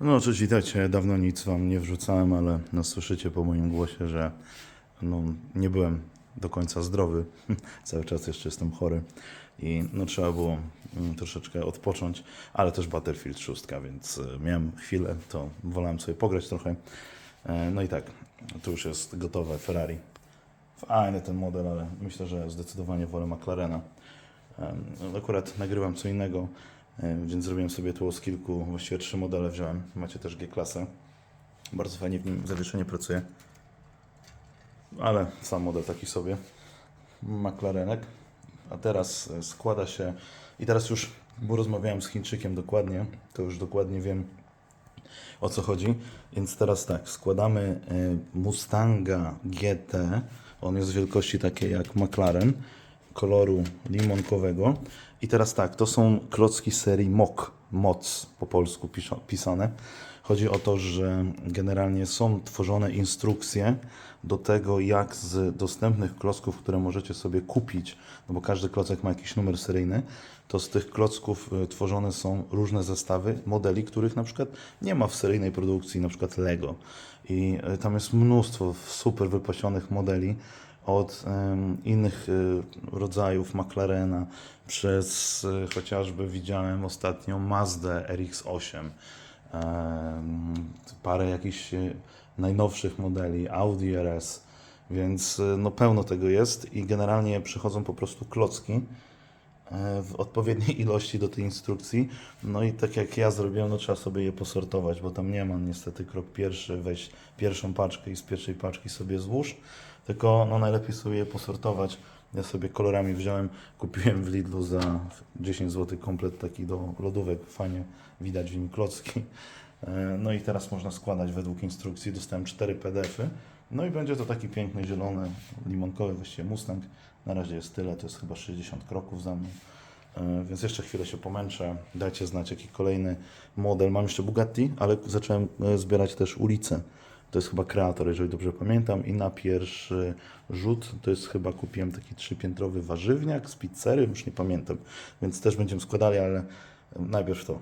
No cześć, witajcie. Dawno nic wam nie wrzucałem, ale no, słyszycie po moim głosie, że no, nie byłem do końca zdrowy. Cały czas jeszcze jestem chory i no, trzeba było mm, troszeczkę odpocząć, ale też Battlefield 6, więc e, miałem chwilę, to wolałem sobie pograć trochę. E, No i tak, tu już jest gotowe Ferrari. Fajny ten model, ale myślę, że zdecydowanie wolę McLarena. Em, Akurat nagrywam co innego, więc zrobiłem sobie tło z kilku, właściwie trzy modele wziąłem. Macie też G-klasę. Bardzo fajnie w nim zawieszenie pracuje. Ale sam model taki sobie. McLarenek. A teraz e, składa się i teraz już, bo rozmawiałem z Chińczykiem dokładnie, to już dokładnie wiem o co chodzi. Więc teraz tak, składamy e, Mustanga GT. On jest wielkości takiej jak McLaren, koloru limonkowego. I teraz tak, to są klocki serii MOK, MOC po polsku pisane. Chodzi o to, że generalnie są tworzone instrukcje do tego, jak z dostępnych klocków, które możecie sobie kupić, no bo każdy klocek ma jakiś numer seryjny, to z tych klocków e, tworzone są różne zestawy modeli, których na przykład nie ma w seryjnej produkcji, na przykład Lego. I e, tam jest mnóstwo super wypasionych modeli od innych e, rodzajów McLarena, przez e, chociażby widziałem ostatnio Mazdę RX-8, em, parę jakichś e, najnowszych modeli, Audi RS, więc no pełno tego jest i generalnie przychodzą po prostu klocki w odpowiedniej ilości do tej instrukcji. No i tak jak ja zrobiłem, no trzeba sobie je posortować, bo tam nie ma niestety krok pierwszy, weź pierwszą paczkę i z pierwszej paczki sobie złóż, tylko no najlepiej sobie je posortować. Ja sobie kolorami wziąłem, kupiłem w Lidlu za 10 zł komplet taki do lodówek, fajnie widać w nim klocki. E, No i teraz można składać według instrukcji, dostałem 4 PDF-y. No i będzie to taki piękny, zielony, limonkowy właściwie Mustang. Na razie jest tyle, to jest chyba 60 kroków za mną. E, Więc jeszcze chwilę się pomęczę. Dajcie znać, jaki kolejny model. Mam jeszcze Bugatti, ale zacząłem e, zbierać też ulicę. To jest chyba kreator, jeżeli dobrze pamiętam. I na pierwszy rzut to jest chyba kupiłem taki trzypiętrowy warzywniak z pizzery, już nie pamiętam. Więc też będziemy składali, ale najpierw to.